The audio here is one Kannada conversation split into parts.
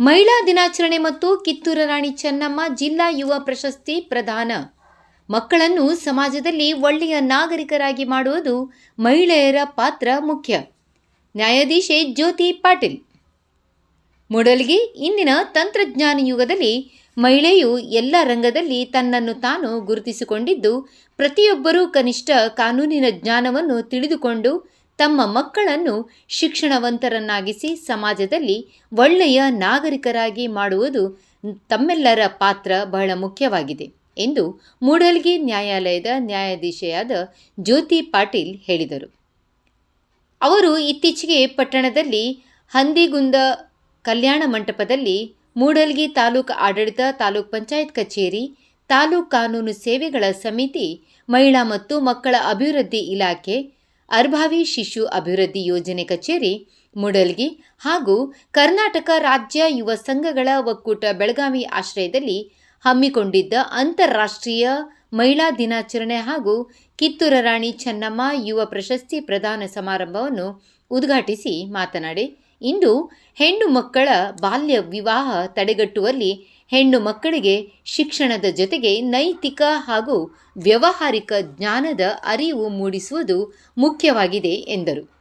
ಮಹಿಳಾ ದಿನಾಚರಣೆ ಮತ್ತು ಕಿತ್ತೂರ ರಾಣಿ ಚೆನ್ನಮ್ಮ ಜಿಲ್ಲಾ ಯುವ ಪ್ರಶಸ್ತಿ ಪ್ರದಾನ. ಮಕ್ಕಳನ್ನು ಸಮಾಜದಲ್ಲಿ ಒಳ್ಳೆಯ ನಾಗರಿಕರಾಗಿ ಮಾಡುವುದು ಮಹಿಳೆಯರ ಪಾತ್ರ ಮುಖ್ಯ. ನ್ಯಾಯಾಧೀಶೆ ಜ್ಯೋತಿ ಪಾಟೀಲ್. ಮೂಡಲ್ಗಿ, ಇಂದಿನ ತಂತ್ರಜ್ಞಾನ ಯುಗದಲ್ಲಿ ಮಹಿಳೆಯು ಎಲ್ಲ ರಂಗದಲ್ಲಿ ತನ್ನನ್ನು ತಾನು ಗುರುತಿಸಿಕೊಂಡಿದ್ದು, ಪ್ರತಿಯೊಬ್ಬರೂ ಕನಿಷ್ಠ ಕಾನೂನಿನ ಜ್ಞಾನವನ್ನು ತಿಳಿದುಕೊಂಡು ತಮ್ಮ ಮಕ್ಕಳನ್ನು ಶಿಕ್ಷಣವಂತರನ್ನಾಗಿಸಿ ಸಮಾಜದಲ್ಲಿ ಒಳ್ಳೆಯ ನಾಗರಿಕರಾಗಿ ಮಾಡುವುದು ತಮ್ಮೆಲ್ಲರ ಪಾತ್ರ ಬಹಳ ಮುಖ್ಯವಾಗಿದೆ ಎಂದು ಮೂಡಲ್ಗಿ ನ್ಯಾಯಾಲಯದ ನ್ಯಾಯಾಧೀಶೆಯಾದ ಜ್ಯೋತಿ ಪಾಟೀಲ್ ಹೇಳಿದರು. ಅವರು ಇತ್ತೀಚೆಗೆ ಪಟ್ಟಣದಲ್ಲಿ ಹಂದಿಗುಂದ ಕಲ್ಯಾಣ ಮಂಟಪದಲ್ಲಿ ಮೂಡಲ್ಗಿ ತಾಲೂಕು ಆಡಳಿತ, ತಾಲೂಕ್ ಪಂಚಾಯತ್ ಕಚೇರಿ, ತಾಲೂಕ್ ಕಾನೂನು ಸೇವೆಗಳ ಸಮಿತಿ, ಮಹಿಳಾ ಮತ್ತು ಮಕ್ಕಳ ಅಭಿವೃದ್ಧಿ ಇಲಾಖೆ ಅರ್ಭಾವಿ ಶಿಶು ಅಭಿವೃದ್ಧಿ ಯೋಜನೆ ಕಚೇರಿ, ಮುಡಲ್ಗಿ ಹಾಗೂ ಕರ್ನಾಟಕ ರಾಜ್ಯ ಯುವ ಸಂಘಗಳ ಒಕ್ಕೂಟ ಬೆಳಗಾವಿ ಆಶ್ರಯದಲ್ಲಿ ಹಮ್ಮಿಕೊಂಡಿದ್ದ ಅಂತಾರಾಷ್ಟ್ರೀಯ ಮಹಿಳಾ ದಿನಾಚರಣೆ ಹಾಗೂ ಕಿತ್ತೂರ ರಾಣಿ ಚೆನ್ನಮ್ಮ ಯುವ ಪ್ರಶಸ್ತಿ ಪ್ರದಾನ ಸಮಾರಂಭವನ್ನು ಉದ್ಘಾಟಿಸಿ ಮಾತನಾಡಿ, ಇಂದು ಹೆಣ್ಣು ಮಕ್ಕಳ ಬಾಲ್ಯ ವಿವಾಹ ತಡೆಗಟ್ಟುವಲ್ಲಿ ಹೆಣ್ಣು ಮಕ್ಕಳಿಗೆ ಶಿಕ್ಷಣದ ಜೊತೆಗೆ ನೈತಿಕ ಹಾಗೂ ವ್ಯವಹಾರಿಕ ಜ್ಞಾನದ ಅರಿವು ಮೂಡಿಸುವುದು ಮುಖ್ಯವಾಗಿದೆ ಎಂದರು.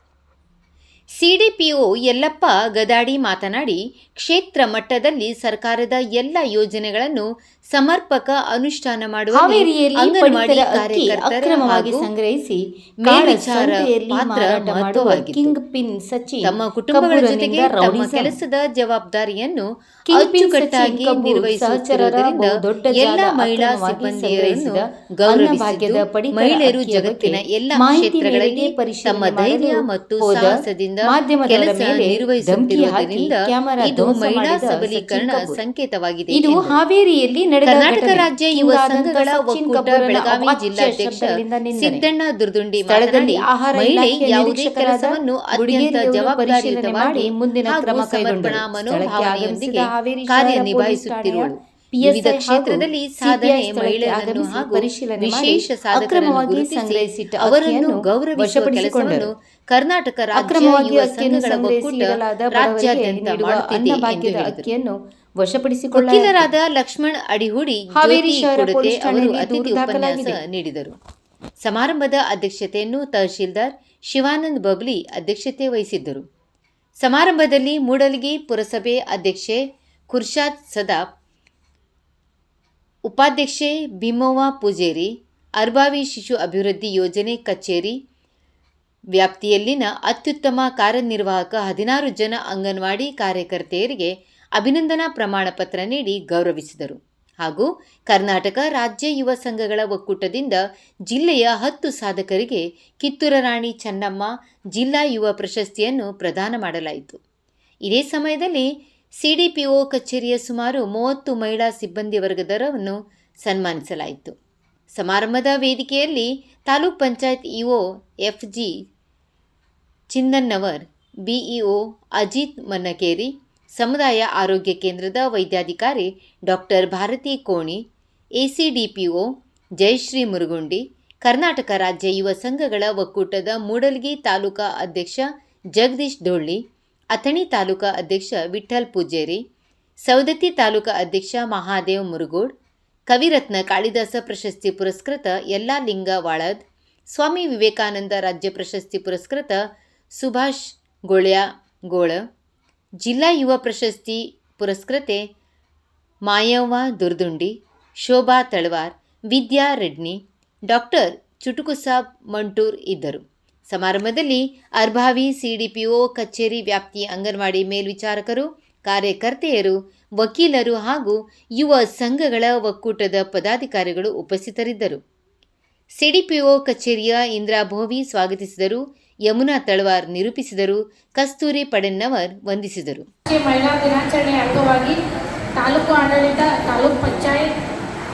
ಸಿಡಿಪಿಒ ಯಲ್ಲಪ್ಪ ಗದಾಡಿ ಮಾತನಾಡಿ ಕ್ಷೇತ್ರ ಮಟ್ಟದಲ್ಲಿ ಸರ್ಕಾರದ ಎಲ್ಲ ಯೋಜನೆಗಳನ್ನು ಸಮರ್ಪಕ ಅನುಷ್ಠಾನ ಮಾಡುವ ಅಂಗನವಾಡಿ ಅಕ್ರಮವಾಗಿ ಸಂಗ್ರಹಿಸಿ. ಕಿಂಗ್ ಪಿನ್ ಸಚಿನ್ ತಮ್ಮ ಕುಟುಂಬಗಳ ಜೊತೆಗೆ ತಮ್ಮ ಕೆಲಸದ ಜವಾಬ್ದಾರಿಯನ್ನು ಅಚ್ಚುಕಟ್ಟಾಗಿ ನಿರ್ವಹಿಸುತ್ತಿರುವುದರಿಂದ ದೊಡ್ಡ ಎಲ್ಲ ಮಹಿಳಾ ಸಿಬ್ಬಂದಿಯರನ್ನು ಗೌರವಿಸಿದ್ದು ಮಹಿಳೆಯರು ಜಗತ್ತಿನ ಎಲ್ಲ ಕ್ಷೇತ್ರಗಳಲ್ಲಿ ತಮ್ಮ ಧೈರ್ಯ ಮತ್ತು ಸಾಹಸದಿಂದ ಮಾಧ್ಯಮದವರ ಕೆಲಸ ಮೇಲೆ ಧಮಕಿ ಹಾಕಿ ಕ್ಯಾಮೆರಾ ಮಹಿಳಾ ಸಬಲೀಕರಣ ಸಂಕೇತವಾಗಿದೆ ಇದು ಹಾವೇರಿಯಲ್ಲಿ ನಡೆದ ಕರ್ನಾಟಕ ರಾಜ್ಯ ಯುವ ಸಂಘಗಳ ಒಕ್ಕೂಟ ಬೆಳಗಾವಿ ಜಿಲ್ಲಾಧ್ಯಕ್ಷ ಸಿದ್ದಣ್ಣ ದುರ್ದುಂಡಿ ಸ್ಥಳದಲ್ಲಿ ಆಹಾರ ಯಾವುದೇ ಕೆಲಸವನ್ನು ಅತ್ಯಂತ ಜವಾಬ್ದಾರಿಯುತವಾಗಿ ಮಾಡಿ ಮುಂದಿನ ಕ್ರಮ. ಸಮರ್ಪಣಾ ಮನೋಭಾವನೆಯೊಂದಿಗೆ ಕಾರ್ಯನಿರ್ವಹಿಸುತ್ತಿರುವಳು ವಿವಿಧ ಕ್ಷೇತ್ರದಲ್ಲಿ ಸಾಧನೆ ಮಹಿಳೆಯರನ್ನು ಹಾಗೂ ವಿಶೇಷ ಸಾಧಕರನ್ನು ಗುರುತಿಸಿ ಅವರನ್ನು ಗೌರವಿಸುವ ಕೆಲಸವನ್ನು ಕರ್ನಾಟಕ ರಾಜ್ಯ ಅಕ್ರಮವಾಗಿ ರಾಜ್ಯಾದ್ಯಂತ ಮಾಡುತ್ತಿದೆ ಅಕ್ಕಿಯನ್ನು ಲಕ್ಷ್ಮಣ್ ಅಡಿಹುಡಿ ಹಾವೇರಿ ಅವರು ಅತಿಥಿ ಉಪನ್ಯಾಸ ನೀಡಿದರು. ಸಮಾರಂಭದ ಅಧ್ಯಕ್ಷತೆಯನ್ನು ತಹಶೀಲ್ದಾರ್ ಶಿವಾನಂದ್ ಬಬ್ಲಿ ಅಧ್ಯಕ್ಷತೆ ವಹಿಸಿದ್ದರು. ಸಮಾರಂಭದಲ್ಲಿ ಮೂಡಲಗಿ ಪುರಸಭೆ ಅಧ್ಯಕ್ಷೆ ಖುರ್ಷಾದ್ ಸದಾಬ್ ಉಪಾಧ್ಯಕ್ಷೆ ಭೀಮವ್ವ ಪೂಜೇರಿ ಅರ್ಬಾವಿ ಶಿಶು ಅಭಿವೃದ್ಧಿ ಯೋಜನೆ ಕಚೇರಿ ವ್ಯಾಪ್ತಿಯಲ್ಲಿನ ಅತ್ಯುತ್ತಮ ಕಾರ್ಯನಿರ್ವಾಹಕ ಹದಿನಾರು ಜನ ಅಂಗನವಾಡಿ ಕಾರ್ಯಕರ್ತೆಯರಿಗೆ ಅಭಿನಂದನಾ ಪ್ರಮಾಣ ಪತ್ರ ನೀಡಿ ಗೌರವಿಸಿದರು. ಹಾಗೂ ಕರ್ನಾಟಕ ರಾಜ್ಯ ಯುವ ಸಂಘಗಳ ಒಕ್ಕೂಟದಿಂದ ಜಿಲ್ಲೆಯ ಹತ್ತು ಸಾಧಕರಿಗೆ ಕಿತ್ತೂರ ರಾಣಿ ಚೆನ್ನಮ್ಮ ಜಿಲ್ಲಾ ಯುವ ಪ್ರಶಸ್ತಿಯನ್ನು ಪ್ರದಾನ ಮಾಡಲಾಯಿತು. ಇದೇ ಸಮಯದಲ್ಲಿ ಸಿಡಿಪಿಒ ಕಚೇರಿಯ ಸುಮಾರು ಮೂವತ್ತು ಮಹಿಳಾ ಸಿಬ್ಬಂದಿ ವರ್ಗದವರನ್ನು ಸನ್ಮಾನಿಸಲಾಯಿತು. ಸಮಾರಂಭದ ವೇದಿಕೆಯಲ್ಲಿ taluk panchayat EO F G Chinnannavar BEO Ajit Mannakeri ಸಮುದಾಯ ಆರೋಗ್ಯ ಕೇಂದ್ರದ ವೈದ್ಯಾಧಿಕಾರಿ ಡಾಕ್ಟರ್ ಭಾರತಿ ಕೋಣಿ, ಎಸಿಡಿಪಿಒ ಜಯಶ್ರೀ ಮುರುಗುಂಡಿ, ಕರ್ನಾಟಕ ರಾಜ್ಯ ಯುವ ಸಂಘಗಳ ಒಕ್ಕೂಟದ ಮೂಡಲ್ಗಿ ತಾಲೂಕಾ ಅಧ್ಯಕ್ಷ ಜಗದೀಶ್ ಡೊಳ್ಳಿ, ಅಥಣಿ ತಾಲೂಕಾ ಅಧ್ಯಕ್ಷ ವಿಠ್ಠಲ್ ಪೂಜೇರಿ, ಸವದತ್ತಿ ತಾಲೂಕಾ ಅಧ್ಯಕ್ಷ ಮಹಾದೇವ್ ಮುರುಗೋಡ್, ಕವಿರತ್ನ ಕಾಳಿದಾಸ ಪ್ರಶಸ್ತಿ ಪುರಸ್ಕೃತ ಯಲ್ಲಾಲಿಂಗ ವಾಳದ್ ಸ್ವಾಮಿ ವಿವೇಕಾನಂದ ರಾಜ್ಯ ಪ್ರಶಸ್ತಿ ಪುರಸ್ಕೃತ ಸುಭಾಷ್ ಗೋಳ್ಯ ಗೋಳ, ಜಿಲ್ಲಾ ಯುವ ಪ್ರಶಸ್ತಿ ಪುರಸ್ಕೃತೆ, ಮಾಯವ್ವ ದುರ್ದುಂಡಿ, ಶೋಭಾ ತಳವಾರ್, ವಿದ್ಯಾ ರೆಡ್ನಿ, ಡಾಕ್ಟರ್ ಚುಟುಕುಸಾಬ್ ಮಂಟೂರ್ ಇದ್ದರು. ಸಮಾರಂಭದಲ್ಲಿ ಅರ್ಭಾವಿ ಸಿಡಿಪಿಒ ಕಚೇರಿ ವ್ಯಾಪ್ತಿ ಅಂಗನವಾಡಿ ಮೇಲ್ವಿಚಾರಕರು, ಕಾರ್ಯಕರ್ತೆಯರು, ವಕೀಲರು ಹಾಗೂ ಯುವ ಸಂಘಗಳ ಒಕ್ಕೂಟದ ಪದಾಧಿಕಾರಿಗಳು ಉಪಸ್ಥಿತರಿದ್ದರು. ಸಿಡಿಪಿಒ ಕಚೇರಿಯ ಇಂದಿರಾ ಭೋವಿ ಸ್ವಾಗತಿಸಿದರು. ಯಮುನಾ ತಳವಾರ್ ನಿರೂಪಿಸಿದರು, ಕಸ್ತೂರಿ ಪಡೆನ್ನವರ್ ವಂದಿಸಿದರು. ಮಹಿಳಾ ದಿನಾಚರಣೆ ಅಂಗವಾಗಿ ತಾಲೂಕು ಆಡಳಿತ, ತಾಲೂಕು ಪಂಚಾಯತ್,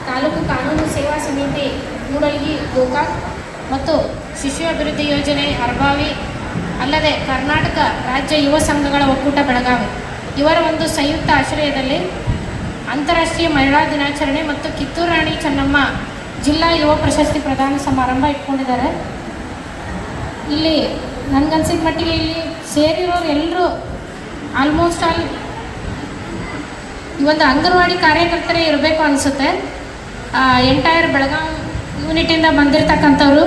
ತಾಲೂಕು ಕಾನೂನು ಸೇವಾ ಸಮಿತಿ, ಮೂಡಲ್ಗಿ, ಗೋಕಾಕ್ ಮತ್ತು ಶಿಶು ಅಭಿವೃದ್ಧಿ ಯೋಜನೆ ಅರ್ಭಾವಿ ಅಲ್ಲದೆ ಕರ್ನಾಟಕ ರಾಜ್ಯ ಯುವ ಸಂಘಗಳ ಒಕ್ಕೂಟ ಬೆಳಗಾವಿ. ಇವರ ಒಂದು ಸಂಯುಕ್ತ ಆಶ್ರಯದಲ್ಲಿ ಅಂತಾರಾಷ್ಟ್ರೀಯ ಮಹಿಳಾ ದಿನಾಚರಣೆ ಮತ್ತು ಕಿತ್ತೂರು ರಾಣಿ ಚೆನ್ನಮ್ಮ ಜಿಲ್ಲಾ ಯುವ ಪ್ರಶಸ್ತಿ ಪ್ರದಾನ ಸಮಾರಂಭ ಇಟ್ಕೊಂಡಿದ್ದಾರೆ. ಇಲ್ಲಿ ನನಗನ್ಸಿದ ಮಟ್ಟಿಗೆ ಇಲ್ಲಿ ಸೇರಿರೋರು ಎಲ್ಲರೂ ಆಲ್ಮೋಸ್ಟ್ ಆಲ್ ಒಂದು ಅಂಗನವಾಡಿ ಕಾರ್ಯಕರ್ತರೇ ಇರಬೇಕು ಅನಿಸುತ್ತೆ. ಎಂಟೈರ್ ಬೆಳಗಾಂ ಯೂನಿಟಿಂದ ಬಂದಿರತಕ್ಕಂಥವ್ರು.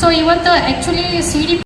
ಸೊ ಇವತ್ತು ಆ್ಯಕ್ಚುಲಿ ಸಿ ಡಿ